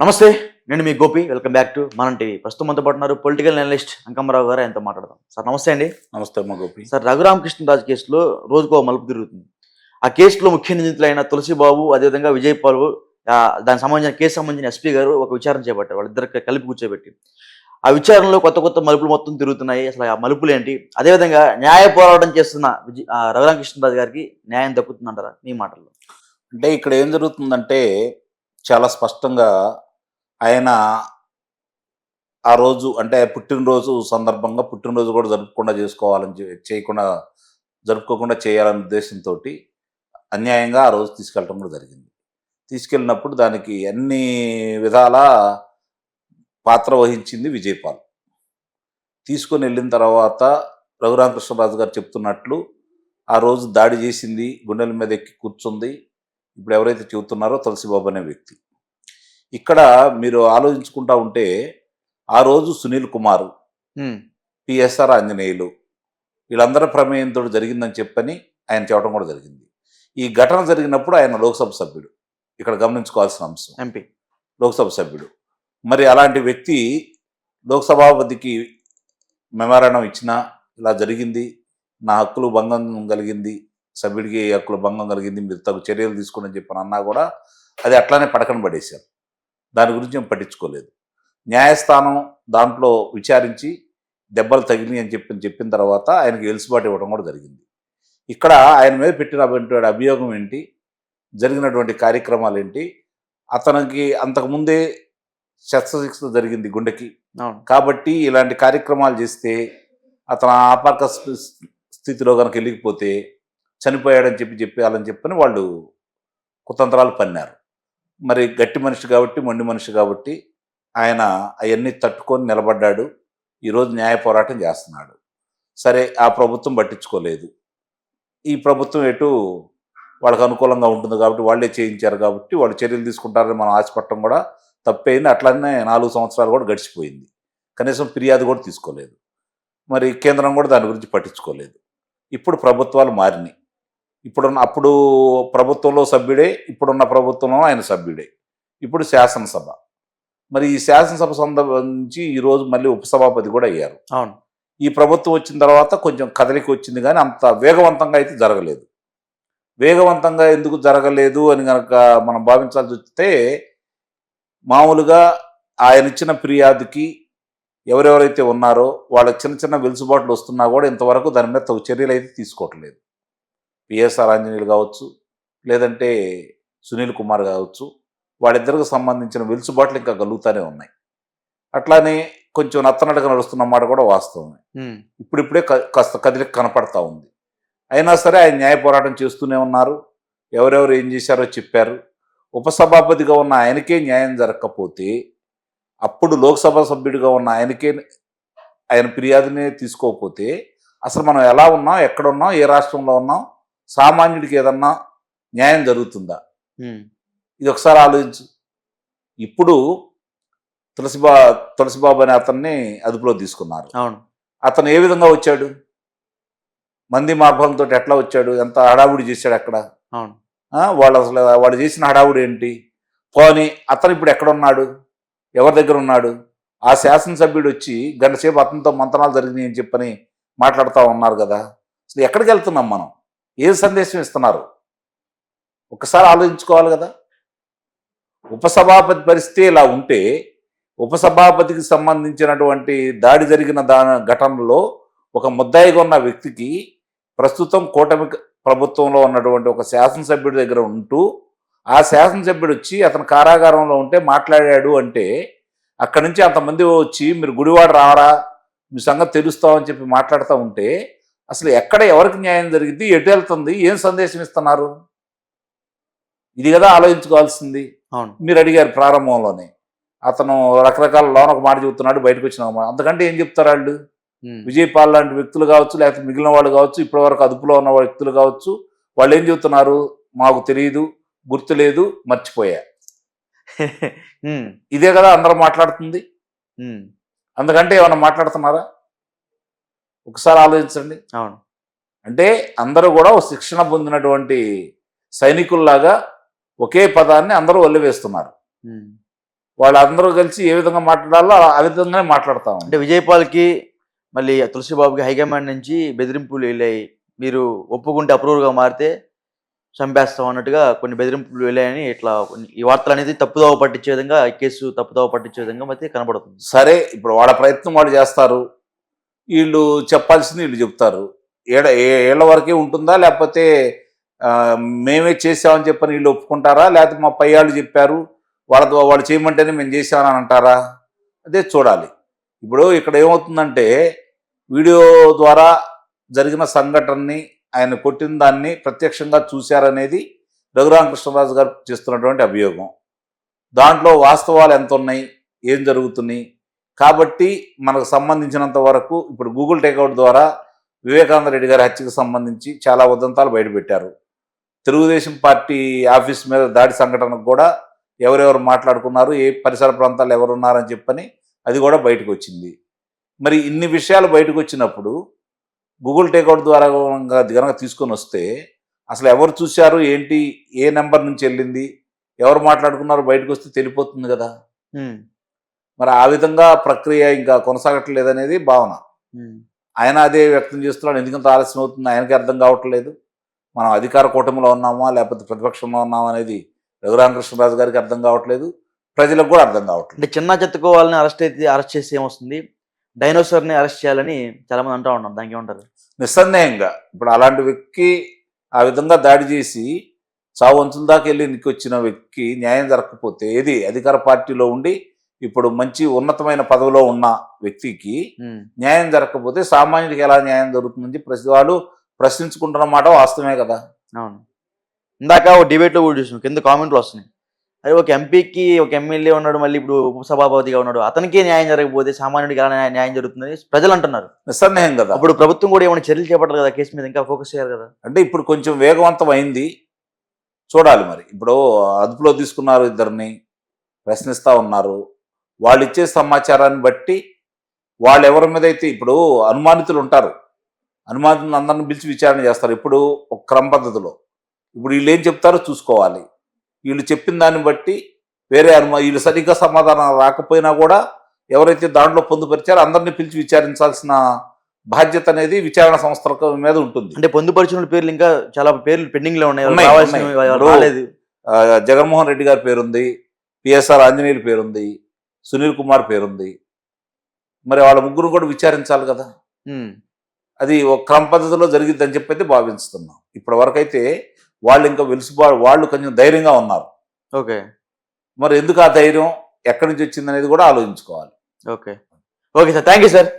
నమస్తే నేను మీ Gopi. Welcome back to Manam TV ప్రస్తుతం మనతో పాటు ఉన్నారు పొలిటికల్ అనలిస్ట్ అంకమ్మరావు గారు. ఆయనతో మాట్లాడదాం. సార్ నమస్తే అండి. నమస్తే అమ్మ గోపి. సార్ రఘురామకృష్ణరాజు కేసులో రోజుకో మలుపు తిరుగుతుంది. ఆ కేసులో ముఖ్య నిందితులైన తులసిబాబు అదేవిధంగా విజయ్ పాల్ దానికి సంబంధించిన కేసు సంబంధించిన ఎస్పీ గారు ఒక విచారణ చేపట్టారు. వాళ్ళిద్దరు కలిపి కూర్చోబెట్టి. ఆ విచారణలో కొత్త కొత్త మలుపులు మొత్తం తిరుగుతున్నాయి. అసలు ఆ మలుపులు ఏంటి? అదేవిధంగా న్యాయ పోరాటం చేస్తున్న రఘురామకృష్ణరాజు గారికి న్యాయం దక్కుతుందంటారా మీ మాటల్లో? అంటే ఇక్కడ ఏం జరుగుతుందంటే చాలా స్పష్టంగా ఆయన ఆ రోజు అంటే పుట్టినరోజు సందర్భంగా పుట్టినరోజు కూడా జరుపుకుండా చేసుకోవాలని చె- చేయకుండా జరుపుకోకుండా చేయాలనే ఉద్దేశంతో అన్యాయంగా ఆ రోజు తీసుకెళ్ళడం కూడా జరిగింది. తీసుకెళ్ళినప్పుడు దానికి అన్ని విధాల పాత్ర వహించింది విజయపాల్. తీసుకొని వెళ్ళిన తర్వాత రఘురామకృష్ణరాజు గారు చెప్తున్నట్లు ఆ రోజు దాడి చేసింది గుండెల మీద ఎక్కి కూర్చుంది. ఇప్పుడు ఎవరైతే చెబుతున్నారో తులసిబాబు అనే వ్యక్తి. ఇక్కడ మీరు ఆలోచించుకుంటా ఉంటే ఆ రోజు సునీల్ కుమార్. పిఎస్ఆర్ ఆంజనేయులు వీళ్ళందరి ప్రమేయంతో జరిగిందని చెప్పని ఆయన చెప్పడం కూడా జరిగింది. ఈ ఘటన జరిగినప్పుడు ఆయన లోక్సభ సభ్యుడు. ఇక్కడ గమనించుకోవాల్సిన అంశం. ఎంపీ. లోక్సభ సభ్యుడు. మరి అలాంటి వ్యక్తి లోక్సభాపతికి మెమరాండం ఇచ్చినా ఇలా జరిగింది నా హక్కులు భంగం కలిగింది సభ్యుడికి హక్కులు భంగం కలిగింది మీరు తగు చర్యలు తీసుకోండి చెప్పని అన్నా కూడా అది అట్లానే పడకన పడేశారు. దాని గురించి ఏం పట్టించుకోలేదు. న్యాయస్థానం దాంట్లో విచారించి దెబ్బలు తగిలినాయి అని చెప్పి చెప్పిన తర్వాత ఆయనకి వెలుసుబాటు ఇవ్వడం కూడా జరిగింది. ఇక్కడ ఆయన మీద పెట్టినటువంటి అభియోగం ఏంటి? జరిగినటువంటి కార్యక్రమాలు ఏంటి? అతనికి అంతకుముందే శస్త్రచికిత్స జరిగింది గుండెకి. కాబట్టి ఇలాంటి కార్యక్రమాలు చేస్తే అతను ఆపాక స్థి- స్థితిలో కనుక వెళ్ళిపోతే చనిపోయాడని చెప్పి చెప్పాలని చెప్పని వాళ్ళు కుతంత్రాలు పన్నారు. మరి గట్టి మనిషి కాబట్టి మొండి మనిషి కాబట్టి ఆయన అవన్నీ తట్టుకొని నిలబడ్డాడు. ఈరోజు న్యాయ పోరాటం చేస్తున్నాడు. సరే ఆ ప్రభుత్వం పట్టించుకోలేదు. ఈ ప్రభుత్వం ఎటు వాళ్ళకి అనుకూలంగా ఉంటుంది కాబట్టి వాళ్ళే చేయించారు కాబట్టి వాళ్ళు చర్యలు తీసుకుంటారని మనం ఆశపడటం కూడా తప్పైంది. అట్లనే నాలుగు సంవత్సరాలు కూడా గడిచిపోయింది. కనీసం ఫిర్యాదు కూడా తీసుకోలేదు. మరి కేంద్రం కూడా దాని గురించి పట్టించుకోలేదు. ఇప్పుడు ప్రభుత్వాలు మారినాయి. ఇప్పుడున్న అప్పుడు ప్రభుత్వంలో సభ్యుడే ఇప్పుడున్న ప్రభుత్వంలో ఆయన సభ్యుడే. ఇప్పుడు శాసనసభ. మరి ఈ శాసనసభ సంబంధించి ఈరోజు మళ్ళీ ఉపసభాపతి కూడా అయ్యారు. అవును. ఈ ప్రభుత్వం వచ్చిన తర్వాత కొంచెం కదలిక వచ్చింది కానీ అంత వేగవంతంగా అయితే జరగలేదు. వేగవంతంగా ఎందుకు జరగలేదు అని కనుక మనం భావించాల్సి వస్తే మామూలుగా ఆయన ఇచ్చిన ఫిర్యాదుకి ఎవరెవరైతే ఉన్నారో వాళ్ళకి చిన్న చిన్న వెలుసుబాట్లు వస్తున్నా కూడా ఇంతవరకు దాని మీద తగు చర్యలు అయితే తీసుకోవట్లేదు. పిఎస్ఆర్ ఆంజనేయులు కావచ్చు లేదంటే సునీల్ కుమార్ కావచ్చు వాళ్ళిద్దరికి సంబంధించిన వెలుసుబాట్లు ఇంకా కలుగుతూనే ఉన్నాయి. అట్లానే కొంచెం నత్తనడక నడుస్తున్న మాట కూడా వాస్తవమే. ఇప్పుడిప్పుడే కాస్త కదిలిక కనపడతా ఉంది. అయినా సరే ఆయన న్యాయ పోరాటం చేస్తూనే ఉన్నారు. ఎవరెవరు ఏం చేశారో చెప్పారు. ఉపసభాపతిగా ఉన్న ఆయనకే న్యాయం జరగకపోతే అప్పుడు లోక్సభ సభ్యుడిగా ఉన్న ఆయనకే ఆయన ఫిర్యాదునే తీసుకోకపోతే అసలు మనం ఎలా ఉన్నాం ఎక్కడ ఉన్నాం ఏ రాష్ట్రంలో ఉన్నాం సామాన్యుడికి ఏదన్నా న్యాయం జరుగుతుందా. ఇది ఒకసారి ఆలోచించు. ఇప్పుడు తులసిబా తులసిబాబు అనే అతన్ని అదుపులో తీసుకున్నారు. అవును. అతను ఏ విధంగా వచ్చాడు? మంది మార్గంతో ఎట్లా వచ్చాడు? ఎంత హడావుడి చేశాడు అక్కడ? అవును. వాళ్ళు అసలు వాడు చేసిన హడావుడి ఏంటి? పోని అతను ఇప్పుడు ఎక్కడ ఉన్నాడు ఎవరి దగ్గర ఉన్నాడు? ఆ శాసనసభ్యుడు వచ్చి గంట సేపు అతనితో మంతనాలు జరిగినాయి అని చెప్పని మాట్లాడుతూ ఉన్నారు కదా. అసలు ఎక్కడికి వెళ్తున్నాం మనం? ఏ సందేశం ఇస్తున్నారు? ఒకసారి ఆలోచించుకోవాలి కదా. ఉపసభాపతి పరిస్థితి ఇలా ఉంటే ఉపసభాపతికి సంబంధించినటువంటి దాడి జరిగిన దా ఘటనలో ఒక ముద్దాయిగా ఉన్న వ్యక్తికి ప్రస్తుతం కూటమి ప్రభుత్వంలో ఉన్నటువంటి ఒక శాసనసభ్యుడి దగ్గర ఉంటూ ఆ శాసనసభ్యుడు వచ్చి అతను కారాగారంలో ఉంటే మాట్లాడాడు అంటే అక్కడి నుంచి అంతమంది వచ్చి మీరు గుడివాడ రావరా మీ సంగతి తెలుస్తామని చెప్పి మాట్లాడుతూ ఉంటే అసలు ఎక్కడ ఎవరికి న్యాయం జరిగింది ఎటు వెళ్తుంది? ఏం సందేశం ఇస్తున్నారు? ఇది కదా ఆలోచించుకోవాల్సింది. మీరు అడిగారు ప్రారంభంలోనే. అతను రకరకాల లోన ఒక మాట చెబుతున్నాడు బయటకు వచ్చిన. అంతకంటే ఏం చెప్తారు వాళ్ళు. విజయపాల్ లాంటి వ్యక్తులు కావచ్చు లేకపోతే మిగిలిన వాళ్ళు కావచ్చు ఇప్పటి వరకు అదుపులో ఉన్న వ్యక్తులు కావచ్చు వాళ్ళు ఏం చెబుతున్నారు? మాకు తెలియదు గుర్తులేదు మర్చిపోయా. ఇదే కదా అందరూ మాట్లాడుతుంది. అందుకంటే ఏమైనా మాట్లాడుతున్నారా? ఒకసారి ఆలోచించండి. అవును. అంటే అందరూ కూడా ఒక శిక్షణ పొందినటువంటి సైనికుల్లాగా ఒకే పదాన్ని అందరూ వల్లివేస్తున్నారు. హ్మ్. వాళ్ళందరూ కలిసి ఏ విధంగా మాట్లాడాలో ఆ విధంగానే మాట్లాడతాం అంటే విజయపాల్కి మళ్ళీ తులసిబాబుకి హైకమాండ్ నుంచి బెదిరింపులు వెళ్ళాయి. మీరు ఒప్పుకుంటే అప్రూవల్గా మారితే చంపేస్తాం అన్నట్టుగా కొన్ని బెదిరింపులు వెళ్ళాయని ఇట్లా ఈ వార్తలు అనేది తప్పుదోవ పట్టించే విధంగా కేసు తప్పుదోవ పట్టించే విధంగా అయితే కనబడుతుంది. సరే ఇప్పుడు వాళ్ళ ప్రయత్నం వాళ్ళు చేస్తారు. వీళ్ళు చెప్పాల్సింది వీళ్ళు చెప్తారు. ఏడ ఏళ్ళ వరకే ఉంటుందా? లేకపోతే మేమే చేసామని చెప్పని వీళ్ళు ఒప్పుకుంటారా? లేకపోతే మా పై వాళ్ళు చెప్పారు వాళ్ళ వాళ్ళు చేయమంటేనే మేము చేసామని అంటారా? అదే చూడాలి. ఇప్పుడు ఇక్కడ ఏమవుతుందంటే వీడియో ద్వారా జరిగిన సంఘటనని ఆయన కొట్టిన దాన్ని ప్రత్యక్షంగా చూశారనేది రఘురామకృష్ణరాజు గారు చేస్తున్నటువంటి అభియోగం. దాంట్లో వాస్తవాలు ఎంత ఉన్నాయి ఏం జరుగుతున్నాయి? కాబట్టి మనకు సంబంధించినంత వరకు ఇప్పుడు గూగుల్ టేకౌట్ ద్వారా వివేకానంద రెడ్డి గారి హత్యకు సంబంధించి చాలా ఉదంతాలు బయటపెట్టారు తెలుగుదేశం పార్టీ ఆఫీస్ మీద దాడి సంఘటనకు కూడా ఎవరెవరు మాట్లాడుకున్నారు ఏ పరిసర ప్రాంతాలు ఎవరు ఉన్నారని చెప్పని అది కూడా బయటకు వచ్చింది. మరి ఇన్ని విషయాలు బయటకు వచ్చినప్పుడు గూగుల్ టేకౌట్ ద్వారా కనుక తీసుకొని వస్తే అసలు ఎవరు చూశారు ఏంటి ఏ నెంబర్ నుంచి వెళ్ళింది ఎవరు మాట్లాడుకున్నారో బయటకు వస్తే తెలిపోతుంది కదా. మరి ఆ విధంగా ప్రక్రియ ఇంకా కొనసాగట్లేదనేది భావన. ఆయన అదే వ్యక్తం చేస్తున్నాడు. ఎందుకంత ఆలస్యం అవుతుంది? ఆయనకి అర్థం కావట్లేదు. మనం అధికార కూటమిలో ఉన్నామా? లేకపోతే ప్రతిపక్షంలో ఉన్నామా అనేది రఘురామకృష్ణరాజు గారికి అర్థం కావట్లేదు. ప్రజలకు కూడా అర్థం కావట్లేదు. అంటే చిన్న చెత్తుకోవాలని అరెస్ట్ అయితే అరెస్ట్ చేసి ఏమొస్తుంది? డైనోసార్ని అరెస్ట్ చేయాలని చాలా మంది అంటా ఉన్నాం దానికి ఏమంటారు? నిస్సందేహంగా ఇప్పుడు అలాంటి వ్యక్తి ఆ విధంగా దాడి చేసి చావు అంచుల దాకా వెళ్ళి నీకు వచ్చిన వ్యక్తికి న్యాయం జరగకపోతే ఏది? అధికార పార్టీలో ఉండి ఇప్పుడు మంచి ఉన్నతమైన పదవిలో ఉన్న వ్యక్తికి న్యాయం జరగకపోతే సామాన్యుడికి ఎలా న్యాయం జరుగుతుందని ప్రతి వాళ్ళు ప్రశ్నించుకుంటున్న మాట వాస్తవమే కదా. అవును. ఇందాక ఒక డిబేట్లో కూడా చూసాం కింద కామెంట్లు వస్తున్నాయి. అదే ఒక ఎంపీకి ఒక ఎమ్మెల్యే ఉన్నాడు మళ్ళీ ఇప్పుడు ఉపసభాపతిగా ఉన్నాడు అతనికి న్యాయం జరగకపోతే సామాన్యుడికి ఎలా న్యాయం- న్యాయం జరుగుతుందని ప్రజలు అంటున్నారు. నిస్సందేహం కదా. అప్పుడు ప్రభుత్వం కూడా ఏమైనా చర్యలు చేపట్టాలి కదా కేసు మీద ఇంకా ఫోకస్ చేయాలి కదా? అంటే ఇప్పుడు కొంచెం వేగవంతం అయింది చూడాలి మరి. ఇప్పుడు అదుపులో తీసుకున్నారు ఇద్దరిని ప్రశ్నిస్తూ ఉన్నారు. వాళ్ళు ఇచ్చే సమాచారాన్ని బట్టి వాళ్ళు ఎవరి మీద అయితే ఇప్పుడు అనుమానితులు ఉంటారు అనుమానితులు అందరిని పిలిచి విచారణ చేస్తారు. ఇప్పుడు ఒక క్రమ పద్ధతిలో. ఇప్పుడు వీళ్ళు ఏం చెప్తారో చూసుకోవాలి. వీళ్ళు చెప్పిన దాన్ని బట్టి వేరే అనుమా వీళ్ళు సరిగ్గా సమాధానం రాకపోయినా కూడా ఎవరైతే దాంట్లో పొందుపరిచారో అందరినీ పిలిచి విచారించాల్సిన బాధ్యత అనేది విచారణ సంస్థల మీద ఉంటుంది. అంటే పొందుపరిచిన పేర్లు ఇంకా చాలా పేర్లు పెండింగ్లో ఉన్నాయి జగన్మోహన్ రెడ్డి గారి పేరుంది. పిఎస్ఆర్ ఆంజనేయులు పేరుంది. సునీల్ కుమార్ పేరుంది. మరి వాళ్ళ ముగ్గురు కూడా విచారించాలి కదా. అది ఒక క్రమ పద్ధతిలో జరిగిద్దని చెప్పైతే భావిస్తున్నాం. ఇప్పటి వరకైతే వాళ్ళు ఇంకా వెలుసుబా వాళ్ళు కొంచెం ధైర్యంగా ఉన్నారు. ఓకే. మరి ఎందుకు ఆ ధైర్యం? ఎక్కడి నుంచి వచ్చింది అనేది కూడా ఆలోచించుకోవాలి. Okay. Okay sir. Thank you sir